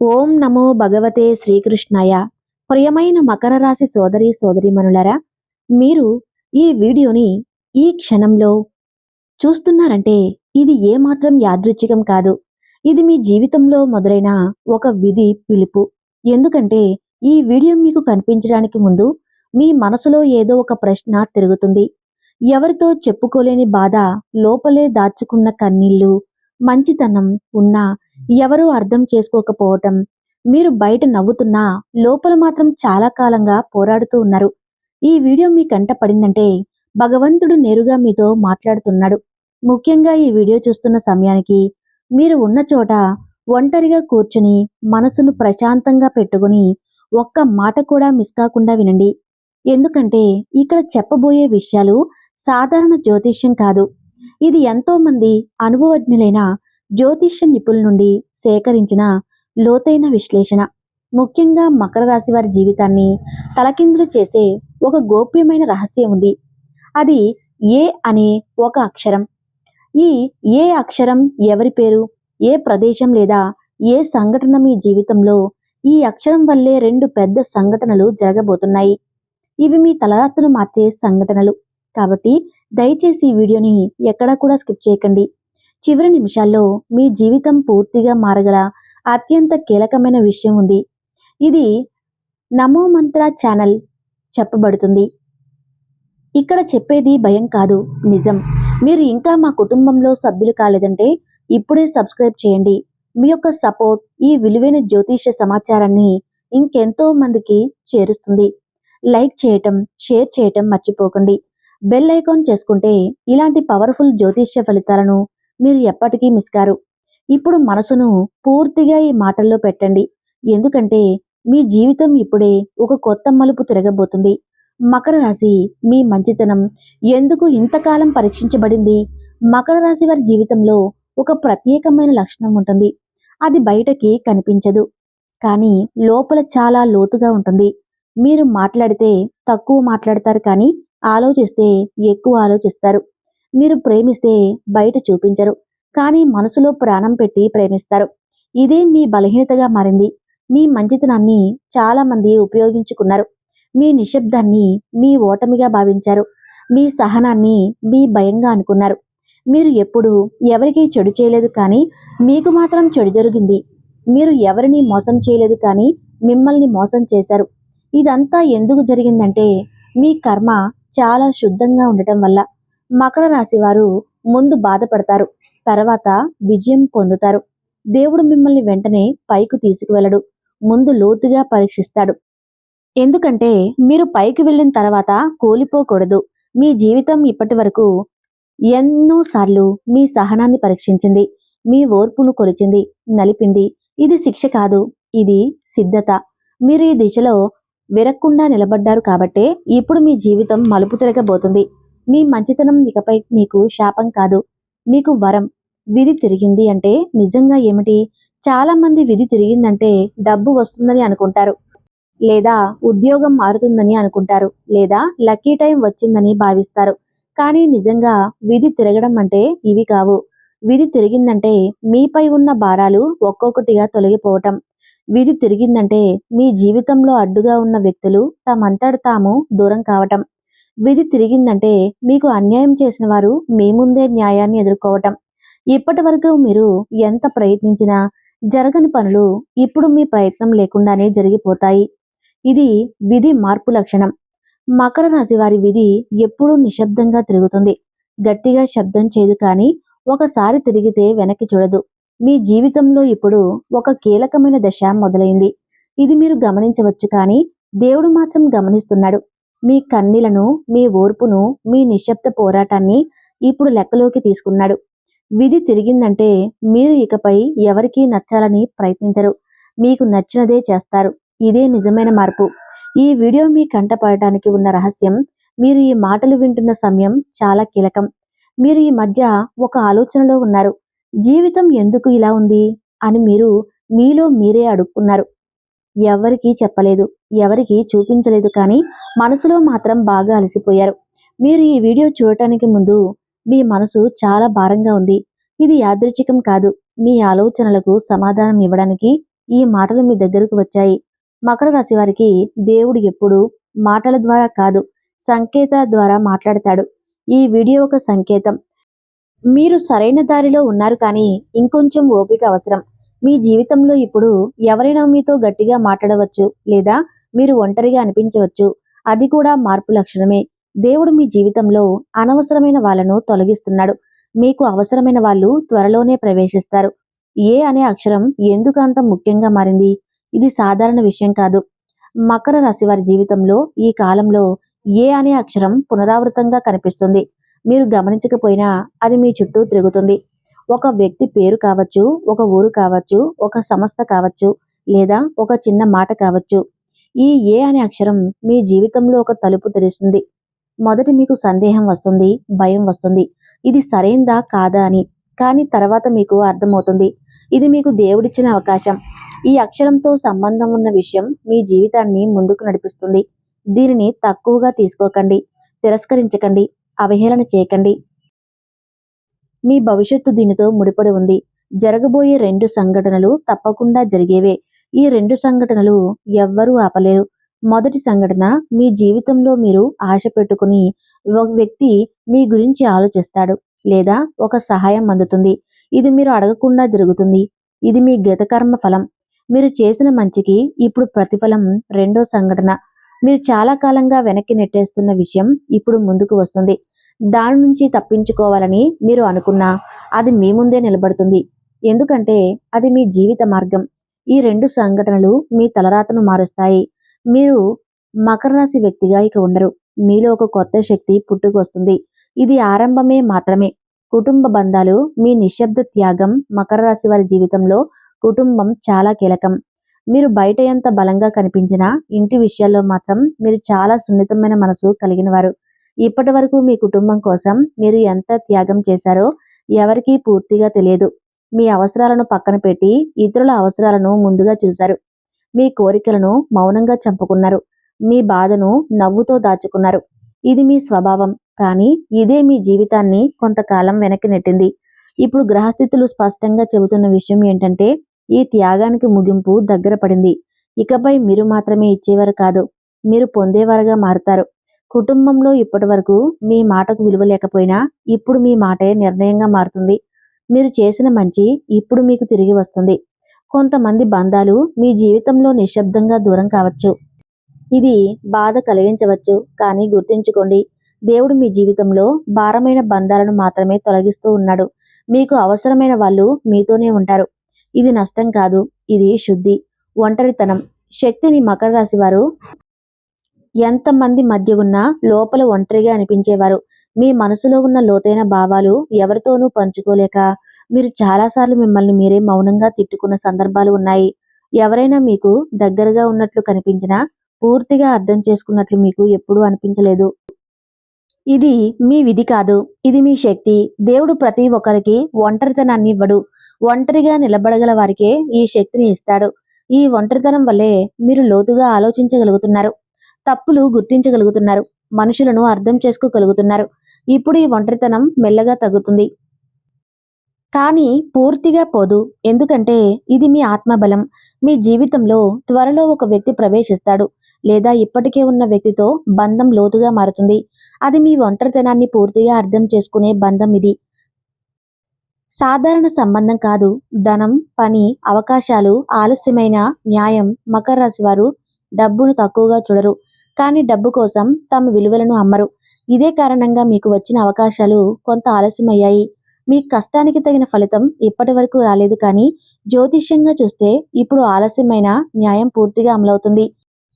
ఓం నమో భగవతే శ్రీకృష్ణాయ. ప్రియమైన మకర రాశి సోదరి సోదరిమనులరా మీరు ఈ వీడియోని ఈ క్షణంలో చూస్తున్నారంటే ఇది ఏమాత్రం యాదృచ్ఛికం కాదు. ఇది మీ జీవితంలో మొదలైన ఒక విధి పిలుపు. ఎందుకంటే ఈ వీడియో మీకు కనిపించడానికి ముందు మీ మనసులో ఏదో ఒక ప్రశ్న తిరుగుతుంది. ఎవరితో చెప్పుకోలేని బాధ లోపలే దాచుకున్న కన్నీళ్ళు మంచితనం ఉన్నా ఎవరూ అర్థం చేసుకోకపోవటం. మీరు బయట నవ్వుతున్నా లోపల మాత్రం చాలా కాలంగా పోరాడుతూ ఉన్నారు. ఈ వీడియో మీ కంట పడిందంటే భగవంతుడు నేరుగా మీతో మాట్లాడుతున్నాడు. ముఖ్యంగా ఈ వీడియో చూస్తున్న సమయానికి మీరు ఉన్న చోట ఒంటరిగా కూర్చుని మనసును ప్రశాంతంగా పెట్టుకుని ఒక్క మాట కూడా మిస్ కాకుండా వినండి. ఎందుకంటే ఇక్కడ చెప్పబోయే విషయాలు సాధారణ జ్యోతిష్యం కాదు. ఇది ఎంతోమంది అనుభవజ్ఞులైన జ్యోతిష్య నిపుణుల నుండి సేకరించిన లోతైన విశ్లేషణ. ముఖ్యంగా మకర రాశి వారి జీవితాన్ని తలకిందులు చేసే ఒక గోప్యమైన రహస్యం ఉంది. అది ఏ అనే ఒక అక్షరం. ఈ ఏ అక్షరం ఎవరి పేరు ఏ ప్రదేశం లేదా ఏ సంఘటన మీ జీవితంలో ఈ అక్షరం వల్లే రెండు పెద్ద సంఘటనలు జరగబోతున్నాయి. ఇవి మీ తలరాత్రులు మార్చే సంఘటనలు. కాబట్టి దయచేసి ఈ వీడియోని ఎక్కడా కూడా స్కిప్ చేయకండి. చివరి నిమిషాల్లో మీ జీవితం పూర్తిగా మారగల అత్యంత కీలకమైన విషయం ఉంది. ఇది నమో మంత్ర ఛానల్ చెప్పబడుతుంది. ఇక్కడ చెప్పేది భయం కాదు నిజం. మీరు ఇంకా మా కుటుంబంలో సభ్యులు కాలేదంటే ఇప్పుడే సబ్స్క్రైబ్ చేయండి. మీ యొక్క సపోర్ట్ ఈ విలువైన జ్యోతిష సమాచారాన్ని ఇంకెంతో మందికి చేరుస్తుంది. లైక్ చేయటం షేర్ చేయటం మర్చిపోకండి. బెల్ ఐకాన్ చేసుకుంటే ఇలాంటి పవర్ఫుల్ జ్యోతిష్య ఫలితాలను మీరు ఎప్పటికీ మిస్ కారు ఇప్పుడు మనసును పూర్తిగా ఈ మాటల్లో పెట్టండి. ఎందుకంటే మీ జీవితం ఇప్పుడే ఒక కొత్త మలుపు తిరగబోతుంది. మకర రాశి మీ మంచితనం ఎందుకు ఇంతకాలం పరీక్షించబడింది? మకర రాశి వారి జీవితంలో ఒక ప్రత్యేకమైన లక్షణం ఉంటుంది. అది బయటకి కనిపించదు. కానీ లోపల చాలా లోతుగా ఉంటుంది. మీరు మాట్లాడితే తక్కువ మాట్లాడతారు కానీ ఆలోచిస్తే ఎక్కువ ఆలోచిస్తారు. మీరు ప్రేమిస్తే బయట చూపించరు కానీ మనసులో ప్రాణం పెట్టి ప్రేమిస్తారు. ఇదే మీ బలహీనతగా మారింది. మీ మంచితనాన్ని చాలా మంది ఉపయోగించుకున్నారు. మీ నిశ్శబ్దాన్ని మీ ఓటమిగా భావించారు. మీ సహనాన్ని మీ భయంగా అనుకున్నారు. మీరు ఎప్పుడు ఎవరికీ చెడు చేయలేదు కానీ మీకు మాత్రం చెడు జరిగింది. మీరు ఎవరిని మోసం చేయలేదు కానీ మిమ్మల్ని మోసం చేశారు. ఇదంతా ఎందుకు జరిగిందంటే మీ కర్మ చాలా శుద్ధంగా ఉండటం వల్ల. మకర రాశి వారు ముందు బాధపడతారు తర్వాత విజయం పొందుతారు. దేవుడు మిమ్మల్ని వెంటనే పైకి తీసుకువెళ్ళడు ముందు లోతుగా పరీక్షిస్తాడు. ఎందుకంటే మీరు పైకి వెళ్ళిన తర్వాత కూలిపోకూడదు. మీ జీవితం ఇప్పటి వరకు ఎన్నోసార్లు మీ సహనాన్ని పరీక్షించింది మీ ఓర్పును కొలిచింది నలిపింది. ఇది శిక్ష కాదు ఇది సిద్ధత. మీరు ఈ దిశలో విరక్కుండా నిలబడ్డారు కాబట్టే ఇప్పుడు మీ జీవితం మలుపు తిరగబోతుంది. మీ మంచితనం ఇకపై మీకు శాపం కాదు. మీకు వరం. విధి తిరిగింది అంటే నిజంగా ఏమిటి? చాలా మంది విధి తిరిగిందంటే డబ్బు వస్తుందని అనుకుంటారు. లేదా ఉద్యోగం మారుతుందని అనుకుంటారు. లేదా లక్కీ టైం వచ్చిందని భావిస్తారు. కానీ నిజంగా విధి తిరగడం అంటే ఇవి కావు. విధి తిరిగిందంటే మీపై ఉన్న భారాలు ఒక్కొక్కటిగా తొలగిపోవటం. విధి తిరిగిందంటే మీ జీవితంలో అడ్డుగా ఉన్న వ్యక్తులు తమంతట తాము దూరం కావటం. విధి తిరిగిందంటే మీకు అన్యాయం చేసిన వారు మీ ముందే న్యాయాన్ని ఎదుర్కోవటం. ఇప్పటి వరకు మీరు ఎంత ప్రయత్నించినా జరగని పనులు ఇప్పుడు మీ ప్రయత్నం లేకుండానే జరిగిపోతాయి. ఇది విధి మార్పు లక్షణం. మకర రాశి వారి విధి ఎప్పుడూ నిశ్శబ్దంగా తిరుగుతుంది. గట్టిగా శబ్దం చేయదు కానీ ఒకసారి తిరిగితే వెనక్కి చూడదు. మీ జీవితంలో ఇప్పుడు ఒక కీలకమైన దశ మొదలైంది. ఇది మీరు గమనించవచ్చు కానీ దేవుడు మాత్రం గమనిస్తున్నాడు. మీ కన్నీలను మీ ఓర్పును మీ నిశ్శబ్ద పోరాటాన్ని ఇప్పుడు లెక్కలోకి తీసుకున్నాడు. విధి తిరిగిందంటే మీరు ఇకపై ఎవరికీ నచ్చాలని ప్రయత్నించరు. మీకు నచ్చినదే చేస్తారు. ఇదే నిజమైన మార్పు. ఈ వీడియో మీ కంటపడటానికి ఉన్న రహస్యం. మీరు ఈ మాటలు వింటున్న సమయం చాలా కీలకం. మీరు ఈ మధ్య ఒక ఆలోచనలో ఉన్నారు. జీవితం ఎందుకు ఇలా ఉంది అని మీరు మీలో మీరే అడుక్కున్నారు. ఎవరికీ చెప్పలేదు. ఎవరికి చూపించలేదు కానీ మనసులో మాత్రం బాగా అలసిపోయారు. మీరు ఈ వీడియో చూడటానికి ముందు మీ మనసు చాలా భారంగా ఉంది. ఇది యాదృచ్ఛికం కాదు. మీ ఆలోచనలకు సమాధానం ఇవ్వడానికి ఈ మాటలు మీ దగ్గరకు వచ్చాయి. మకర రాశి వారికి దేవుడు ఎప్పుడు మాటల ద్వారా కాదు సంకేత ద్వారా మాట్లాడతాడు. ఈ వీడియో ఒక సంకేతం. మీరు సరైన దారిలో ఉన్నారు కానీ ఇంకొంచెం ఓపిక అవసరం. మీ జీవితంలో ఇప్పుడు ఎవరైనా మీతో గట్టిగా మాట్లాడవచ్చు లేదా మీరు ఒంటరిగా అనిపించవచ్చు. అది కూడా మార్పు లక్షణమే. దేవుడు మీ జీవితంలో అనవసరమైన వాళ్ళను తొలగిస్తున్నాడు. మీకు అవసరమైన వాళ్ళు త్వరలోనే ప్రవేశిస్తారు. ఏ అనే అక్షరం ఎందుకు అంత ముఖ్యంగా మారింది? ఇది సాధారణ విషయం కాదు. మకర రాశి వారి జీవితంలో ఈ కాలంలో ఏ అనే అక్షరం పునరావృతంగా కనిపిస్తుంది. మీరు గమనించకపోయినా అది మీ చుట్టూ తిరుగుతుంది. ఒక వ్యక్తి పేరు కావచ్చు ఒక ఊరు కావచ్చు ఒక సంస్థ కావచ్చు లేదా ఒక చిన్న మాట కావచ్చు. ఈ ఏ అనే అక్షరం మీ జీవితంలో ఒక తలుపు తెరుస్తుంది. మొదట మీకు సందేహం వస్తుంది భయం వస్తుంది. ఇది సరైందా కాదా అని. కానీ తర్వాత మీకు అర్థమవుతుంది. ఇది మీకు దేవుడిచ్చిన అవకాశం. ఈ అక్షరంతో సంబంధం ఉన్న విషయం మీ జీవితాన్ని ముందుకు నడిపిస్తుంది. దీనిని తక్కువగా తీసుకోకండి తిరస్కరించకండి అవహేళన చేయకండి. మీ భవిష్యత్తు దీనితో ముడిపడి ఉంది. జరగబోయే రెండు సంఘటనలు తప్పకుండా జరిగేవే. ఈ రెండు సంఘటనలు ఎవ్వరూ ఆపలేరు. మొదటి సంఘటన మీ జీవితంలో మీరు ఆశ పెట్టుకుని ఒక వ్యక్తి మీ గురించి ఆలోచిస్తాడు లేదా ఒక సహాయం అందుతుంది. ఇది మీరు అడగకుండా జరుగుతుంది. ఇది మీ గతకర్మ ఫలం. మీరు చేసిన మంచికి ఇప్పుడు ప్రతిఫలం రెండో సంఘటన. మీరు చాలా కాలంగా వెనక్కి నెట్టేస్తున్న విషయం ఇప్పుడు ముందుకు వస్తుంది. దాని నుంచి తప్పించుకోవాలని మీరు అనుకున్నా అది మీ ముందే నిలబడుతుంది. ఎందుకంటే అది మీ జీవిత మార్గం. ఈ రెండు సంఘటనలు మీ తలరాతను మారుస్తాయి. మీరు మకర రాశి వ్యక్తిగా ఇక ఉండరు. మీలో ఒక కొత్త శక్తి పుట్టుకొస్తుంది. ఇది ఆరంభమే మాత్రమే. కుటుంబ బంధాలు మీ నిశ్శబ్ద త్యాగం మకర రాశి వారి జీవితంలో కుటుంబం చాలా కీలకం. మీరు బయట ఎంత బలంగా కనిపించినా ఇంటి విషయాల్లో మాత్రం మీరు చాలా సున్నితమైన మనసు కలిగిన వారు ఇప్పటి వరకు మీ కుటుంబం కోసం మీరు ఎంత త్యాగం చేశారో ఎవరికీ పూర్తిగా తెలియదు. మీ అవసరాలను పక్కన పెట్టి ఇతరుల అవసరాలను ముందుగా చూశారు. మీ కోరికలను మౌనంగా చంపుకున్నారు. మీ బాధను నవ్వుతో దాచుకున్నారు. ఇది మీ స్వభావం. కానీ ఇదే మీ జీవితాన్ని కొంతకాలం వెనక్కి నెట్టింది. ఇప్పుడు గ్రహస్థితులు స్పష్టంగా చెబుతున్న విషయం ఏంటంటే ఈ త్యాగానికి ముగింపు దగ్గర పడింది. ఇకపై మీరు మాత్రమే ఇచ్చేవారు కాదు. మీరు పొందేవారుగా మారుతారు. కుటుంబంలో ఇప్పటి వరకు మీ మాటకు విలువ లేకపోయినా ఇప్పుడు మీ మాటే నిర్ణయంగా మారుతుంది. మీరు చేసిన మంచి ఇప్పుడు మీకు తిరిగి వస్తుంది. కొంతమంది బంధాలు మీ జీవితంలో నిశ్శబ్దంగా దూరం కావచ్చు. ఇది బాధ కలిగించవచ్చు కానీ గుర్తుంచుకోండి దేవుడు మీ జీవితంలో భారమైన బంధాలను మాత్రమే తొలగిస్తూ ఉన్నాడు. మీకు అవసరమైన వాళ్ళు మీతోనే ఉంటారు. ఇది నష్టం కాదు ఇది శుద్ధి ఒంటరితనం. శక్తిని మకర రాశి వారు ఎంతమంది మధ్య ఉన్నా లోపల ఒంటరిగా అనిపించేవారు. మీ మనసులో ఉన్న లోతైన భావాలు ఎవరితోనూ పంచుకోలేక మీరు చాలాసార్లు మిమ్మల్ని మీరే మౌనంగా తిట్టుకున్న సందర్భాలు ఉన్నాయి. ఎవరైనా మీకు దగ్గరగా ఉన్నట్లు కనిపించినా పూర్తిగా అర్థం చేసుకున్నట్లు మీకు ఎప్పుడూ అనిపించలేదు. ఇది మీ విధి కాదు. ఇది మీ శక్తి. దేవుడు ప్రతి ఒక్కరికి ఒంటరితనాన్ని ఇవ్వడు. ఒంటరిగా నిలబడగల వారికే ఈ శక్తిని ఇస్తాడు. ఈ ఒంటరితనం వల్లే మీరు లోతుగా ఆలోచించగలుగుతున్నారు. తప్పులు గుర్తించగలుగుతున్నారు. మనుషులను అర్థం చేసుకోగలుగుతున్నారు. ఇప్పుడు ఈ ఒంటరితనం మెల్లగా తగ్గుతుంది. కానీ పూర్తిగా పోదు. ఎందుకంటే ఇది మీ ఆత్మబలం. మీ జీవితంలో త్వరలో ఒక వ్యక్తి ప్రవేశిస్తాడు. లేదా ఇప్పటికే ఉన్న వ్యక్తితో బంధం లోతుగా మారుతుంది. అది మీ ఒంటరితనాన్ని పూర్తిగా అర్థం చేసుకునే బంధం ఇది. సాధారణ సంబంధం కాదు. ధనం పని అవకాశాలు ఆలస్యమైన న్యాయం మకర రాశి వారు డబ్బును తక్కువగా చూడరు. కానీ డబ్బు కోసం తమ విలువలను అమ్మరు. ఇదే కారణంగా మీకు వచ్చిన అవకాశాలు కొంత ఆలస్యమయ్యాయి. మీ కష్టానికి తగిన ఫలితం ఇప్పటి వరకు రాలేదు కానీ జ్యోతిష్యంగా చూస్తే ఇప్పుడు ఆలస్యమైన న్యాయం పూర్తిగా అమలవుతుంది.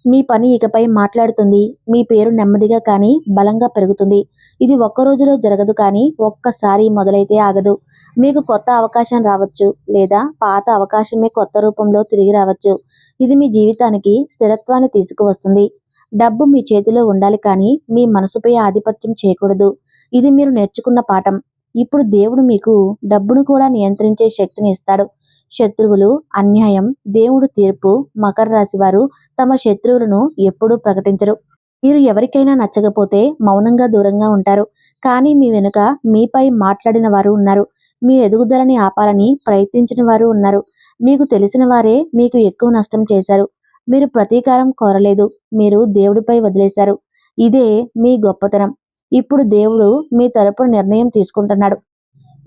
మీ పని ఇకపై మాట్లాడుతుంది. మీ పేరు నెమ్మదిగా కానీ బలంగా పెరుగుతుంది. ఇది ఒక్క రోజులో జరగదు కానీ ఒక్కసారి మొదలైతే ఆగదు. మీకు కొత్త అవకాశం రావచ్చు లేదా పాత అవకాశమే కొత్త రూపంలో తిరిగి రావచ్చు. ఇది మీ జీవితానికి స్థిరత్వాన్ని తీసుకువస్తుంది. డబ్బు మీ చేతిలో ఉండాలి కానీ మీ మనసుపై ఆధిపత్యం చేయకూడదు. ఇది మీరు నేర్చుకున్న పాఠం. ఇప్పుడు దేవుడు మీకు డబ్బును కూడా నియంత్రించే శక్తిని ఇస్తాడు. శత్రువులు అన్యాయం దేవుడు తీర్పు మకర రాశి వారు తమ శత్రువులను ఎప్పుడూ ప్రకటించరు. మీరు ఎవరికైనా నచ్చకపోతే మౌనంగా దూరంగా ఉంటారు. కానీ మీ వెనుక మీపై మాట్లాడిన వారు ఉన్నారు. మీ ఎదుగుదలని ఆపాలని ప్రయత్నించిన వారు ఉన్నారు. మీకు తెలిసిన వారే మీకు ఎక్కువ నష్టం చేశారు. మీరు ప్రతీకారం కోరలేదు. మీరు దేవుడిపై వదిలేశారు. ఇదే మీ గొప్పతనం. ఇప్పుడు దేవుడు మీ తరపున నిర్ణయం తీసుకుంటున్నాడు.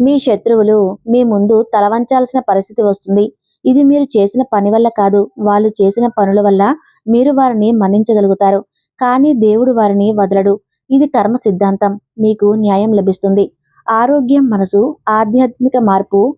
మీ శత్రువులు మీ ముందు తలవంచాల్సిన పరిస్థితి వస్తుంది. ఇది మీరు చేసిన పని వల్ల కాదు. వాళ్ళు చేసిన పనుల వల్ల మీరు వారిని మన్నించగలుగుతారు. కానీ దేవుడు వారిని వదలడు. ఇది కర్మ సిద్ధాంతం. మీకు న్యాయం లభిస్తుంది. ఆరోగ్యం మనసు ఆధ్యాత్మిక మార్పు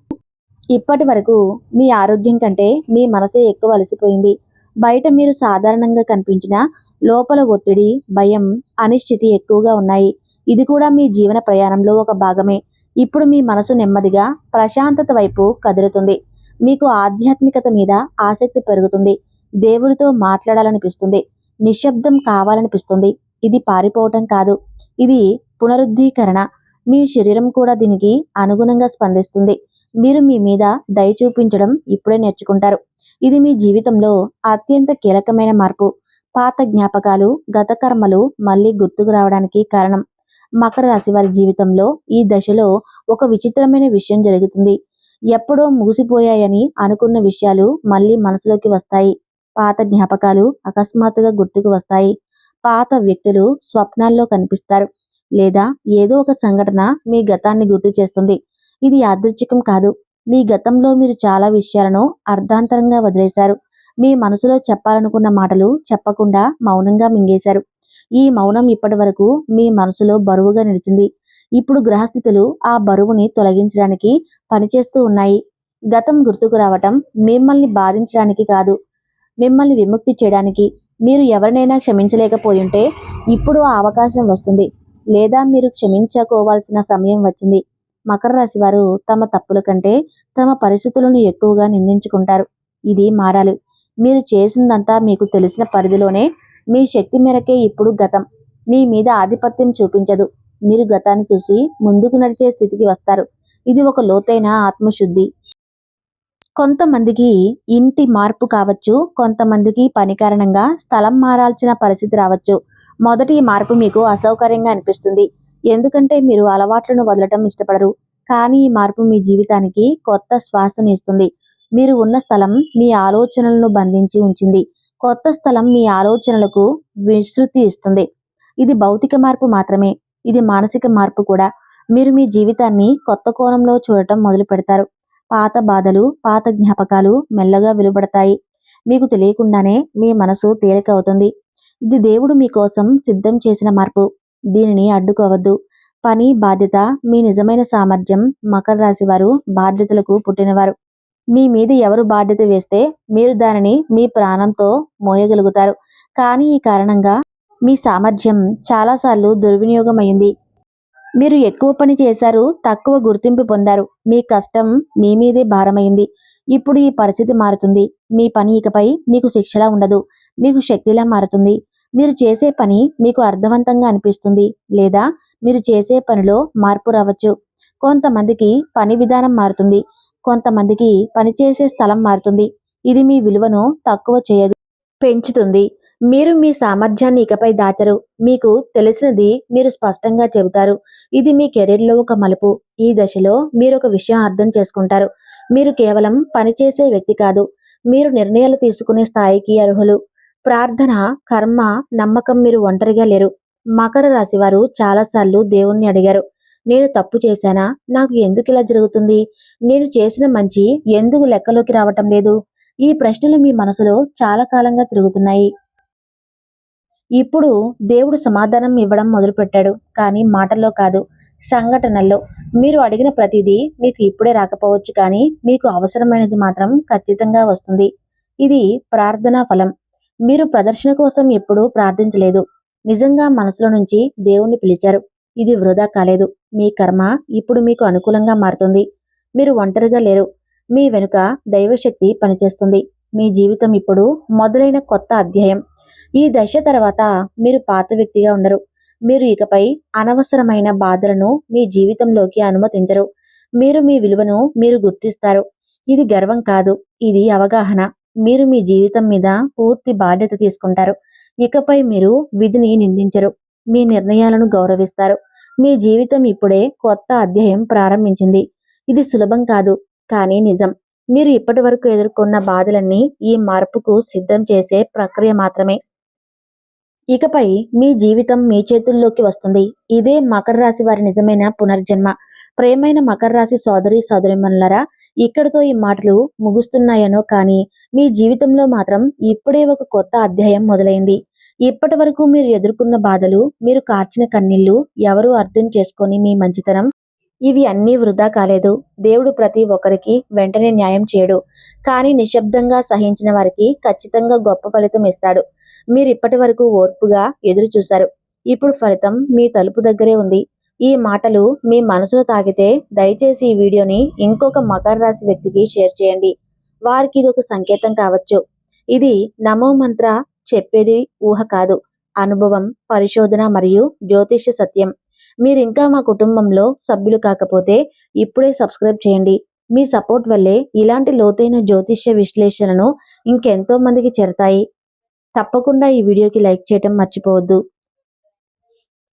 ఇప్పటి వరకు మీ ఆరోగ్యం కంటే మీ మనసే ఎక్కువ అలసిపోయింది. బయట మీరు సాధారణంగా కనిపించిన లోపల ఒత్తిడి భయం అనిశ్చితి ఎక్కువగా ఉన్నాయి. ఇది కూడా మీ జీవన ప్రయాణంలో ఒక భాగమే. ఇప్పుడు మీ మనసు నెమ్మదిగా ప్రశాంతత వైపు కదులుతుంది. మీకు ఆధ్యాత్మికత మీద ఆసక్తి పెరుగుతుంది. దేవుడితో మాట్లాడాలనిపిస్తుంది. నిశ్శబ్దం కావాలనిపిస్తుంది. ఇది పారిపోవటం కాదు. ఇది పునరుద్ధీకరణ. మీ శరీరం కూడా దీనికి అనుగుణంగా స్పందిస్తుంది. మీరు మీ మీద దయ చూపించడం ఇప్పుడే నేర్చుకుంటారు. ఇది మీ జీవితంలో అత్యంత కీలకమైన మార్పు. పాత జ్ఞాపకాలు గత కర్మలు మళ్ళీ గుర్తుకు రావడానికి కారణం. మకర రాశి వారి జీవితంలో ఈ దశలో ఒక విచిత్రమైన విషయం జరుగుతుంది. ఎప్పుడో ముగిసిపోయాయని అనుకున్న విషయాలు మళ్ళీ మనసులోకి వస్తాయి. పాత జ్ఞాపకాలు అకస్మాత్తుగా గుర్తుకు వస్తాయి. పాత వ్యక్తులు స్వప్నాల్లో కనిపిస్తారు. లేదా ఏదో ఒక సంఘటన మీ గతాన్ని గుర్తు చేస్తుంది. ఇది యాదృచ్ఛికం కాదు. మీ గతంలో మీరు చాలా విషయాలను అర్ధాంతరంగా వదిలేశారు. మీ మనసులో చెప్పాలనుకున్న మాటలు చెప్పకుండా మౌనంగా మింగేశారు. ఈ మౌనం ఇప్పటి వరకు మీ మనసులో బరువుగా నిలిచింది. ఇప్పుడు గ్రహస్థితులు ఆ బరువుని తొలగించడానికి పనిచేస్తూ ఉన్నాయి. గతం గుర్తుకు రావటం మిమ్మల్ని బాధించడానికి కాదు. మిమ్మల్ని విముక్తి చేయడానికి. మీరు ఎవరినైనా క్షమించలేకపోయుంటే ఇప్పుడు ఆ అవకాశం వస్తుంది. లేదా మీరు క్షమించుకోవాల్సిన సమయం వచ్చింది. మకర రాశి వారు తమ తప్పుల కంటే తమ పరిస్థితులను ఎక్కువగా నిందించుకుంటారు. ఇది మారాలి. మీరు చేసిందంతా మీకు తెలిసిన పరిధిలోనే మీ శక్తి మేరకే ఇప్పుడు గతం. మీ మీద ఆధిపత్యం చూపించదు. మీరు గతాన్ని చూసి ముందుకు నడిచే స్థితికి వస్తారు. ఇది ఒక లోతైన ఆత్మశుద్ధి. కొంతమందికి ఇంటి మార్పు కావచ్చు కొంతమందికి పని కారణంగా స్థలం మారాల్సిన పరిస్థితి రావచ్చు. మొదటి మార్పు మీకు అసౌకర్యంగా అనిపిస్తుంది. ఎందుకంటే మీరు అలవాట్లను వదలటం ఇష్టపడరు. కానీ ఈ మార్పు మీ జీవితానికి కొత్త శ్వాసను ఇస్తుంది. మీరు ఉన్న స్థలం మీ ఆలోచనలను బంధించి ఉంచింది. కొత్త స్థలం మీ ఆలోచనలకు విస్తృతి ఇస్తుంది. ఇది భౌతిక మార్పు మాత్రమే. ఇది మానసిక మార్పు కూడా. మీరు మీ జీవితాన్ని కొత్త కోణంలో చూడటం మొదలు పెడతారు. పాత బాధలు పాత జ్ఞాపకాలు మెల్లగా వెలువడతాయి. మీకు తెలియకుండానే మీ మనసు తేలిక అవుతుంది. ఇది దేవుడు మీకోసం సిద్ధం చేసిన మార్పు. దీనిని అడ్డుకోవద్దు. పని బాధ్యత మీ నిజమైన సామర్థ్యం మకర రాశి వారు బాధ్యతలకు పుట్టినవారు. మీ మీద ఎవరు బాధ్యత వేస్తే మీరు దానిని మీ ప్రాణంతో మోయగలుగుతారు. కానీ ఈ కారణంగా మీ సామర్థ్యం చాలాసార్లు దుర్వినియోగం అయింది మీరు ఎక్కువ పని చేశారు తక్కువ గుర్తింపు పొందారు. మీ కష్టం మీ మీదే భారమైంది ఇప్పుడు ఈ పరిస్థితి మారుతుంది. మీ పని ఇకపై మీకు శిక్షలా ఉండదు. మీకు శక్తిలా మారుతుంది. మీరు చేసే పని మీకు అర్థవంతంగా అనిపిస్తుంది లేదా మీరు చేసే పనిలో మార్పు రావచ్చు. కొంతమందికి పని విధానం మారుతుంది. కొంతమందికి పనిచేసే స్థలం మారుతుంది. ఇది మీ విలువను తక్కువ చేయదు పెంచుతుంది. మీరు మీ సామర్థ్యాన్ని ఇకపై దాచరు. మీకు తెలిసినది మీరు స్పష్టంగా చెబుతారు. ఇది మీ కెరీర్లో ఒక మలుపు. ఈ దశలో మీరు ఒక విషయం అర్థం చేసుకుంటారు. మీరు కేవలం పనిచేసే వ్యక్తి కాదు. మీరు నిర్ణయాలు తీసుకునే స్థాయికి అర్హులు. ప్రార్థన కర్మ నమ్మకం మీరు ఒంటరిగా లేరు. మకర రాశి వారు చాలాసార్లు దేవుణ్ణి అడిగారు. నేను తప్పు చేశానా? నాకు ఎందుకు ఇలా జరుగుతుంది? నేను చేసిన మంచి ఎందుకు లెక్కలోకి రావటం లేదు? ఈ ప్రశ్నలు మీ మనసులో చాలా కాలంగా తిరుగుతున్నాయి. ఇప్పుడు దేవుడు సమాధానం ఇవ్వడం మొదలుపెట్టాడు. కానీ మాటల్లో కాదు సంఘటనల్లో. మీరు అడిగిన ప్రతిదీ మీకు ఇప్పుడే రాకపోవచ్చు కానీ మీకు అవసరమైనది మాత్రం ఖచ్చితంగా వస్తుంది. ఇది ప్రార్థనా ఫలం. మీరు ప్రదర్శన కోసం ఎప్పుడూ ప్రార్థించలేదు. నిజంగా మనసులో నుంచి దేవుణ్ణి పిలిచారు. ఇది వృధా కాలేదు. మీ కర్మ ఇప్పుడు మీకు అనుకూలంగా మారుతుంది. మీరు ఒంటరిగా లేరు. మీ వెనుక దైవశక్తి పనిచేస్తుంది. మీ జీవితం ఇప్పుడు మొదలైన కొత్త అధ్యాయం. ఈ దశ తర్వాత మీరు పాత వ్యక్తిగా ఉండరు. మీరు ఇకపై అనవసరమైన బాధలను మీ జీవితంలోకి అనుమతించరు. మీరు మీ విలువను మీరు గుర్తిస్తారు. ఇది గర్వం కాదు. ఇది అవగాహన. మీరు మీ జీవితం మీద పూర్తి బాధ్యత తీసుకుంటారు. ఇకపై మీరు విధిని నిందించరు. మీ నిర్ణయాలను గౌరవిస్తారు. మీ జీవితం ఇప్పుడే కొత్త అధ్యాయం ప్రారంభించింది. ఇది సులభం కాదు కానీ నిజం. మీరు ఇప్పటి వరకు ఎదుర్కొన్న బాధలన్నీ ఈ మార్పుకు సిద్ధం చేసే ప్రక్రియ మాత్రమే. ఇకపై మీ జీవితం మీ చేతుల్లోకి వస్తుంది. ఇదే మకర రాశి వారి నిజమైన పునర్జన్మ. ప్రేమైన మకర రాశి సోదరి సోదరిమనులరా ఇక్కడితో ఈ మాటలు ముగుస్తున్నాయనో కానీ మీ జీవితంలో మాత్రం ఇప్పుడే ఒక కొత్త అధ్యాయం మొదలైంది. ఇప్పటి వరకు మీరు ఎదుర్కొన్న బాధలు మీరు కార్చిన కన్నీళ్ళు ఎవరు అర్థం చేసుకొని మీ మంచితనం? ఇవి అన్నీ వృధా కాలేదు. దేవుడు ప్రతి ఒక్కరికి వెంటనే న్యాయం చేయడు. కానీ నిశ్శబ్దంగా సహించిన వారికి ఖచ్చితంగా గొప్ప ఫలితం ఇస్తాడు. మీరు ఇప్పటి వరకు ఓర్పుగా ఎదురు చూశారు ఇప్పుడు ఫలితం మీ తలుపు దగ్గరే ఉంది. ఈ మాటలు మీ మనసును తాకితే దయచేసి ఈ వీడియోని ఇంకొక మకర రాశి వ్యక్తికి షేర్ చేయండి. వారికి ఇది ఒక సంకేతం కావచ్చు. ఇది నమో మంత్ర చెప్పేది ఊహ కాదు. అనుభవం పరిశోధన మరియు జ్యోతిష్య సత్యం. మీరు ఇంకా మా కుటుంబంలో సభ్యులు కాకపోతే ఇప్పుడే సబ్స్క్రైబ్ చేయండి. మీ సపోర్ట్ వల్లే ఇలాంటి లోతైన జ్యోతిష్య విశ్లేషణను ఇంకెంతో మందికి చేరతాయి. తప్పకుండా ఈ వీడియోకి లైక్ చేయటం మర్చిపోవద్దు.